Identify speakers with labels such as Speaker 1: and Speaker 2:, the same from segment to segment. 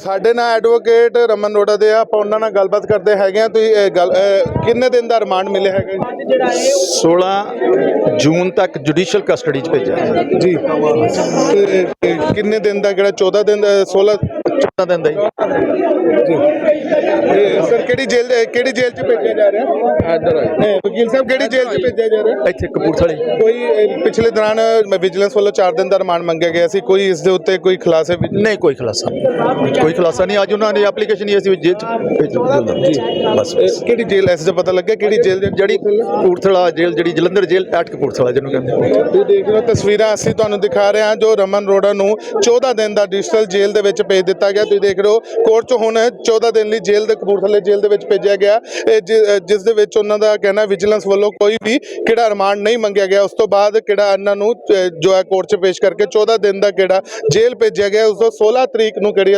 Speaker 1: ਸਾਡੇ ਨਾਲ ਐਡਵੋਕੇਟ ਰਮਨ ਰੋੜਾ ਦੇ ਆ ਆਪਾਂ ਉਹਨਾਂ ਨਾਲ ਗੱਲਬਾਤ ਕਰਦੇ ਹੈਗੇ ਆ। ਤੁਸੀਂ ਇਹ ਗੱਲ ਕਿੰਨੇ ਦਿਨ ਦਾ ਰਿਮਾਂਡ ਮਿਲਿਆ ਹੈਗਾ ਜੀ?
Speaker 2: 16 ਜੂਨ ਤੱਕ ਜੁਡੀਸ਼ੀਅਲ ਕਸਟਡੀ 'ਚ ਭੇਜਿਆ
Speaker 1: ਜੀ। ਤੇ, ਕਿੰਨੇ ਦਿਨ ਦਾ ਕਿਹੜਾ 14 ਦਿਨ ਦਾ 16
Speaker 2: 14 ਦਿਨ ਦਾ ਜੀ।
Speaker 1: ਇਹ ਸਰ ਕਿਹੜੀ ਜੇਲ੍ਹ ਦੇ- ਕਿਹੜੀ ਜੇਲ੍ਹ 'ਚ ਭੇਜਿਆ ਜਾ ਰਿਹਾ?
Speaker 2: ਇੱਧਰ
Speaker 1: ਇਹ ਵਕੀਲ ਸਾਹਿਬ ਕਿਹੜੀ ਜੇਲ੍ਹ 'ਚ ਭੇਜਿਆ ਜਾ ਰਿਹਾ?
Speaker 2: ਇੱਥੇ ਕਪੂਰਥਲੇ।
Speaker 1: ਕੋਈ ਅਹ, ਪਿਛਲੇ ਦੌਰਾਨ ਵਿਜੀਲੈਂਸ ਵੱਲੋਂ 4 ਦਿਨ ਦਾ ਰਿਮਾਂਡ ਮੰਗਿਆ ਗਿਆ ਸੀ। ਕੋਈ ਇਸ ਦੇ ਉੱਤੇ ਕੋਈ ਖੁਲਾਸੇ ਵਿੱਚ
Speaker 2: ਨਹੀਂ ਕੋਈ ਖੁਲਾਸਾ ਕੋਈ ਖੁਲਾਸਾ ਨਹੀਂ। ਅੱਜ ਉਹਨਾਂ ਨੇ ਐਪਲੀਕੇਸ਼ਨ ਹੀ ਅਸੀਂ ਜੇਲ੍ਹ 'ਚ ਭੇਜੋ ਬਸ
Speaker 1: ਇਹ ਕਿਹੜੀ ਜੇਲ੍ਹ ਐਸ ਦਾ ਪਤਾ ਲੱਗਿਆ ਕਿਹੜੀ ਜੇਲ੍ਹ ਦੇ
Speaker 2: ਜਿਹੜੀ ਕਪੂਰਥਲਾ ਜੇਲ੍ਹ ਜਿਹੜੀ ਜਲੰਧਰ ਜੇਲ੍ਹ ਐਟ ਕਪੂਰਥਲਾ ਜਿਹਨੂੰ ਕਹਿੰਦੇ ਆ।
Speaker 1: ਤੁਸੀਂ ਦੇਖ ਰਹੇ ਹੋ ਤਸਵੀਰਾਂ ਅਸੀਂ ਤੁਹਾਨੂੰ ਦਿਖਾ ਰਹੇ ਹਾਂ ਜੋ ਰਮਨ ਰੋੜਾ ਨੂੰ 14 ਦਿਨ ਦਾ ਡਿਜੀਟਲ ਜੇਲ੍ਹ ਦੇ ਵਿੱਚ ਭੇਜ ਦਿੱਤਾ ਗਿਆ। ਤੁਸੀਂ ਦੇਖ ਰਹੇ ਹੋ ਕੋਰਟ 'ਚ ਹੁਣ 14 ਦਿਨ ਲਈ ਜੇਲ੍ਹ ਦੇ ਕਪੂਰਥਲੇ ਜੇਲ੍ਹ ਦੇ ਵਿੱਚ ਭੇਜਿਆ ਗਿਆ। ਇਹ ਜਿ- ਅ, ਜਿਸ ਦੇ ਵਿੱਚ ਉਹਨਾਂ ਦਾ ਕਹਿਣਾ ਵਿਜੀਲੈਂਸ ਵੱਲੋਂ ਕੋਈ ਵੀ ਕਿਹੜਾ ਰਿਮਾਂਡ ਨਹੀਂ ਮੰਗਿਆ ਗਿਆ। ਉਸ ਤੋਂ ਬਾਅਦ ਕਿਹੜਾ ਇਹਨਾਂ ਨੂੰ ਜੋ ਹੈ ਕੋਰਟ 'ਚ ਪੇਸ਼ ਕਰਕੇ 14 ਦਿਨ ਦਾ ਕਿਹੜਾ ਜੇਲ੍ਹ ਭੇਜਿਆ ਗਿਆ। ਉਸ ਤੋਂ 16 ਤਰੀਕ ਨੂੰ ਕਿਹੜੀ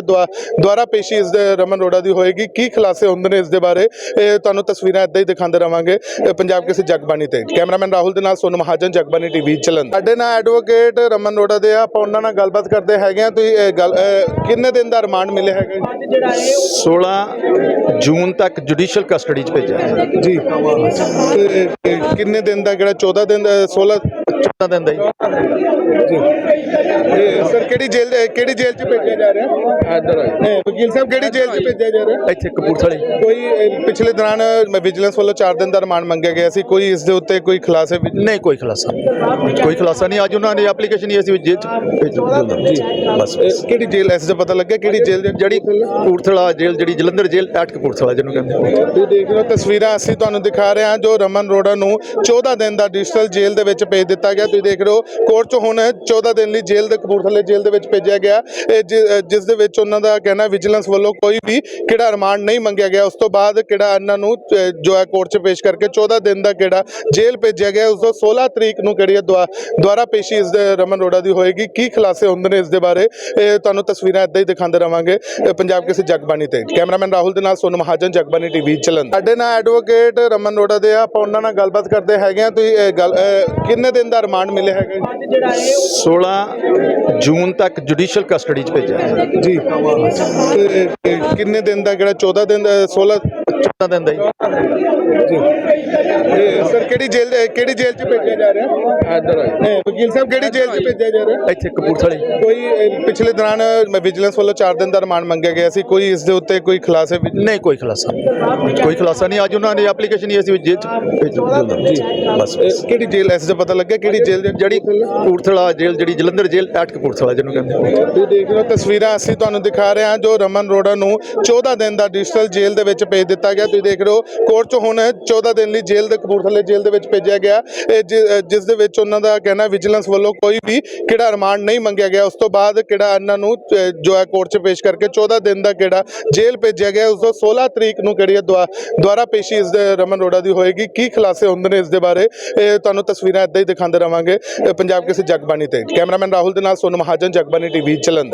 Speaker 1: ਦੁਆਰਾ ਪੇਸ਼ੀ ਇਸ ਦੇ ਰਮਨ ਰੋੜਾ ਦੀ ਹੋਏਗੀ। ਕੀ ਖੁਲਾਸੇ ਹੁੰਦੇ ਨੇ ਇਸ ਦੇ ਬਾਰੇ ਇਹ ਤੁਹਾਨੂੰ ਤਸਵੀਰਾਂ ਇਦਾਂ ਹੀ ਦਿਖਾਉਂਦੇ ਰਵਾਂਗੇ ਪੰਜਾਬ ਕਿਸੇ ਜਗਬਾਣੀ ਤੇ। ਕੈਮਰਾਮੈਨ ਰਾਹੁਲ ਦੇ ਨਾਲ ਸੋਨੂ ਮਹਾਜਨ ਜਗਬਾਣੀ ਟੀਵੀ ਚਲਨ ਸਾਡੇ ਨਾਲ ਐਡਵੋਕੇਟ ਰਮਨ ਰੋੜਾ ਦੇ ਆ। ਆਪਾਂ ਉਹਨਾਂ ਨਾਲ ਗੱਲਬਾਤ ਕਰਦੇ ਹੈਗੇ ਆ ਤੁਸੀਂ ਕਿੰਨੇ ਦਿਨ ਦਾ ਰਿਮਾਂਡ ਮਿਲਿਆ ਹੈਗਾ ਜੀ?
Speaker 2: 16 ਜੂਨ ਤੱਕ ਜੁਡੀਸ਼ੀਅਲ ਕਸਟਡੀ 'ਚ ਭੇਜਿਆ
Speaker 1: ਜੀ ਤੇ, ਤੇ ਕਿੰਨੇ ਦਿਨ ਦਾ ਕਿਹੜਾ 14 ਦਿਨ ਦਾ 16
Speaker 2: 14 ਦਿਨ ਦਾ ਜੀ।
Speaker 1: ਕਿਹੜੀ ਜੇਲ੍ਹ ਦੇ- ਕਿਹੜੀ ਜੇਲ੍ਹ 'ਚ ਭੇਜਿਆ ਜਾ ਰਿਹਾ?
Speaker 2: ਇੱਧਰ
Speaker 1: ਇਹ ਵਕੀਲ ਸਾਹਿਬ ਕਿਹੜੀ ਜੇਲ੍ਹ 'ਚ ਭੇਜਿਆ ਜਾ ਰਿਹਾ?
Speaker 2: ਇੱਥੇ ਕਪੂਰਥਲੇ।
Speaker 1: ਕੋਈ ਅਹ, ਪਿਛਲੇ ਦੌਰਾਨ ਵਿਜੀਲੈਂਸ ਵੱਲੋਂ 4 ਦਿਨ ਦਾ ਰਿਮਾਂਡ ਮੰਗਿਆ ਗਿਆ ਸੀ। ਕੋਈ ਇਸ ਦੇ ਉੱਤੇ ਕੋਈ ਖੁਲਾਸੇ ਵਿੱਚ
Speaker 2: ਨਹੀਂ ਕੋਈ ਖੁਲਾਸਾ ਕੋਈ ਖੁਲਾਸਾ ਨਹੀਂ। ਅੱਜ ਉਹਨਾਂ ਨੇ ਐਪਲੀਕੇਸ਼ਨ ਹੀ ਅਸੀਂ ਜੇਲ੍ਹ 'ਚ ਭੇਜੋ ਬਸ
Speaker 1: ਇਹ ਕਿਹੜੀ ਜੇਲ੍ਹ ਐਸ ਦਾ ਪਤਾ ਲੱਗਿਆ ਕਿਹੜੀ ਜੇਲ੍ਹ ਦੇ
Speaker 2: ਜਿਹੜੀ ਕਪੂਰਥਲਾ? ਜੇਲ੍ਹ ਜਿਹੜੀ ਜਲੰਧਰ ਜੇਲ੍ਹ ਐਟ ਕਪੂਰਥਲਾ ਜਿਹਨੂੰ ਕਹਿੰਦੇ ਆ।
Speaker 1: ਤੁਸੀਂ ਦੇਖ ਰਹੇ ਹੋ ਤਸਵੀਰਾਂ ਅਸੀਂ ਤੁਹਾਨੂੰ ਦਿਖਾ ਰਹੇ ਹਾਂ ਜੋ ਰਮਨ ਰੋੜਾ ਨੂੰ 14 ਦਿਨ ਦਾ ਡਿਜੀਟਲ ਜੇਲ੍ਹ ਦੇ ਵਿੱਚ ਭੇਜ ਦਿੱਤਾ ਗਿਆ। ਤੁਸੀਂ ਦੇਖ ਰਹੇ ਹੋ ਕੋਰਟ 'ਚ ਹੁਣ 14 ਦਿਨ ਲਈ ਜੇਲ੍ਹ ਦੇ ਕਪੂਰਥਲੇ ਜੇਲ੍ਹ ਦੇ ਵਿੱਚ ਭੇਜਿਆ ਗਿਆ। ਜਿਸ ਦੇ ਵਿੱਚ ਉਹਨਾਂ ਦਾ ਕਹਿਣਾ ਵਿਜੀਲੈਂਸ ਵੱਲੋਂ ਕੋਈ ਵੀ ਕਿਹੜਾ ਰਿਮਾਂਡ ਨਹੀਂ ਮੰਗਿਆ ਗਿਆ। ਉਸ ਤੋਂ ਬਾਅਦ ਕਿਹੜਾ ਇਹਨਾਂ ਨੂੰ ਜੋ ਹੈ ਕੋਰਟ 'ਚ ਪੇਸ਼ ਕਰਕੇ 14 ਦਿਨ ਦਾ ਕਿਹੜਾ ਜੇਲ੍ਹ ਭੇਜਿਆ ਗਿਆ। ਉਸ ਤੋਂ 16 ਤਰੀਕ ਨੂੰ ਕਿਹੜੀ ਦੁਆਰਾ ਪੇਸ਼ੀ ਇਸ ਦੇ ਰਮਨ ਰੋੜਾ ਦੀ ਹੋਏਗੀ। ਕੀ ਖੁਲਾਸੇ ਹੁੰਦੇ ਨੇ ਇਸ ਦੇ ਬਾਰੇ ਤੁਹਾਨੂੰ ਤਸਵੀਰਾਂ ਇਦਾਂ ਹੀ ਦਿਖਾਉਂਦੇ ਰਵਾਂਗੇ ਪੰਜਾਬ ਕਿਸੇ ਜਗਬਾਣੀ ਤੇ। ਕੈਮਰਾਮੈਨ ਰਾਹੁਲ ਦੇ ਨਾਲ ਸੋਨੂ ਮਹਾਜਨ, ਜਗਬਾਣੀ ਟੀਵੀ ਚਲਨ ਸਾਡੇ ਨਾਲ ਐਡਵੋਕੇਟ ਰਮਨ ਰੋੜਾ ਦੇ ਆ। ਆਪਾਂ ਉਹਨਾਂ ਨਾਲ ਗੱਲਬਾਤ ਕਰਦੇ ਹੈਗੇ ਆ। ਤੁਸੀਂ ਕਿੰਨੇ ਦਿਨ ਦਾ ਰਿਮਾਂਡ ਮਿਲੇ ਹੈਗਾ ਜੀ?
Speaker 2: 16 ਜੂਨ ਤੱਕ ਜੁਡੀਸ਼ੀਅਲ ਕਸਟਡੀ 'ਚ ਭੇਜਿਆ।
Speaker 1: ਜੀ। ਤੇ ਕਿੰਨੇ ਦਿਨ ਦਾ, ਕਿਹੜਾ 14 ਦਿਨ ਦਾ 16
Speaker 2: 14 ਦਿਨ ਦਾ ਜੀ
Speaker 1: ਸਰ ਕਿਹੜੀ ਜੇਲ੍ਹ ਦੇ- ਕਿਹੜੀ ਜੇਲ੍ਹ 'ਚ ਭੇਜਿਆ ਜਾ ਰਿਹਾ?
Speaker 2: ਇੱਧਰ
Speaker 1: ਇਹ ਵਕੀਲ ਸਾਹਿਬ ਕਿਹੜੀ ਜੇਲ੍ਹ 'ਚ ਭੇਜਿਆ ਜਾ ਰਿਹਾ?
Speaker 2: ਇੱਥੇ ਕਪੂਰਥਲੇ।
Speaker 1: ਕੋਈ ਅਹ, ਪਿਛਲੇ ਦੌਰਾਨ ਵਿਜੀਲੈਂਸ ਵੱਲੋਂ 4 ਦਿਨ ਦਾ ਰਿਮਾਂਡ ਮੰਗਿਆ ਗਿਆ ਸੀ। ਕੋਈ ਇਸ ਦੇ ਉੱਤੇ ਕੋਈ ਖੁਲਾਸੇ ਵਿੱਚ
Speaker 2: ਨਹੀਂ ਕੋਈ ਖੁਲਾਸਾ ਕੋਈ ਖੁਲਾਸਾ ਨਹੀਂ। ਅੱਜ ਉਹਨਾਂ ਨੇ ਐਪਲੀਕੇਸ਼ਨ ਹੀ ਅਸੀਂ ਜੇਲ੍ਹ 'ਚ ਭੇਜੋ ਬਸ
Speaker 1: ਇਹ ਕਿਹੜੀ ਜੇਲ੍ਹ ਐਸ ਦਾ ਪਤਾ ਲੱਗਿਆ ਕਿਹੜੀ ਜੇਲ੍ਹ ਦੇ
Speaker 2: ਜਿਹੜੀ ਕਪੂਰਥਲਾ? ਜੇਲ੍ਹ ਜਿਹੜੀ ਜਲੰਧਰ ਜੇਲ੍ਹ ਐਟ ਕਪੂਰਥਲਾ ਜਿਹਨੂੰ ਕਹਿੰਦੇ ਆ।
Speaker 1: ਤੁਸੀਂ ਦੇਖ ਰਹੇ ਹੋ ਤਸਵੀਰਾਂ ਅਸੀਂ ਤੁਹਾਨੂੰ ਦਿਖਾ ਰਹੇ ਹਾਂ ਜੋ ਰਮਨ ਰੋੜਾ ਨੂੰ 14 ਦਿਨ ਦਾ ਡਿਜੀਟਲ ਜੇਲ੍ਹ ਦੇ ਵਿੱਚ ਭੇਜ ਦਿੱਤਾ ਗਿਆ। ਤੁਸੀਂ ਦੇਖ ਰਹੇ ਹੋ, ਕੋਰਟ 'ਚ ਹੁਣ 14 ਦਿਨ ਲਈ ਜੇਲ੍ਹ ਦੇ ਕਪੂਰਥਲੇ ਜੇਲ੍ਹ ਦੇ ਵਿੱਚ ਭੇਜਿਆ ਗਿਆ। ਇਹ ਜਿ- ਜਿਸ ਦੇ ਵਿੱਚ ਉਹਨਾਂ ਦਾ ਕਹਿਣਾ ਵਿਜੀਲੈਂਸ ਵੱਲੋਂ ਕੋਈ ਵੀ ਕਿਹੜਾ ਰਿਮਾਂਡ ਨਹੀਂ ਮੰਗਿਆ ਗਿਆ। ਉਸ ਤੋਂ ਬਾਅਦ ਕਿਹੜਾ ਇਹਨਾਂ ਨੂੰ ਜੋ ਹੈ ਕੋਰਟ 'ਚ ਪੇਸ਼ ਕਰਕੇ 14 ਦਿਨ ਦਾ ਕਿਹੜਾ ਜੇਲ੍ਹ ਭੇਜਿਆ ਗਿਆ। ਉਸ ਤੋਂ 16 ਤਰੀਕ ਨੂੰ ਕਿਹੜੀ ਹੈ, ਦੁਆ- ਦੁਆਰਾ ਪੇਸ਼ੀ ਇਸ ਦੇ ਰਮਨ ਰੋੜਾ ਦੀ ਹੋਏਗੀ। ਕੀ ਖੁਲਾਸੇ ਹੁੰਦੇ ਨੇ ਇਸ ਦੇ ਬਾਰੇ, ਇਹ ਤੁਹਾਨੂੰ ਤਸਵੀਰਾਂ ਇਦਾਂ ਹੀ ਦਿਖਾਉਂਦੇ ਰਵਾਂਗੇ ਪੰਜਾਬ ਕਿਸੇ ਜਗਬਾਣੀ ਤੇ। ਕੈਮਰਾਮੈਨ ਰਾਹੁਲ ਦੇ ਨਾਲ ਸੋਨ ਮਹਾਜਨ, ਜਗਬਾਣੀ ਟੀਵੀ ਚਲਨ